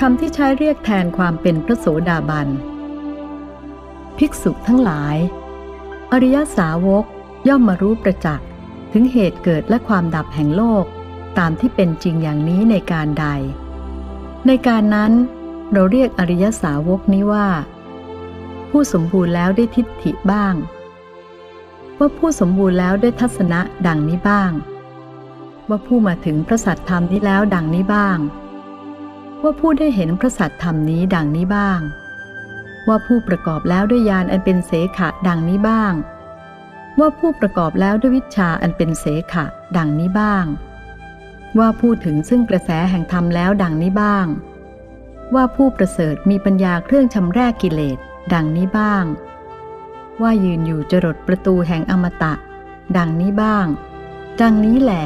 คำที่ใช้เรียกแทนความเป็นพระโสดาบัน ภิกษุทั้งหลาย อริยสาวกย่อมมารู้ประจักษ์ถึงเหตุเกิดและความดับแห่งโลกตามที่เป็นจริงอย่างนี้ในการใด ในการนั้นเราเรียกอริยสาวกนี้ว่า ผู้สมบูรณ์แล้วได้ทิฏฐิบ้าง ว่าผู้สมบูรณ์แล้วด้วยทัศนะดังนี้บ้าง ว่าผู้มาถึงพระสัตธรรมนี้แล้วดังนี้บ้าง ว่าผู้ได้เห็นพระสัตธรรมนี้ดังนี้บ้าง ว่าผู้ประกอบแล้วด้วยญาณอันเป็นเสขะดังนี้บ้าง ว่าผู้ประกอบแล้วด้วยวิชาอันเป็นเสขะดังนี้บ้าง ว่าผู้ถึงซึ่งกระแสแห่งธรรมแล้วดังนี้บ้าง ว่าผู้ประเสริฐมีปัญญาเครื่องชำแรกกิเลสดังนี้บ้าง ว่ายืนอยู่จรดประตูแห่งอมตะ ดังนี้บ้าง ดังนี้แหละ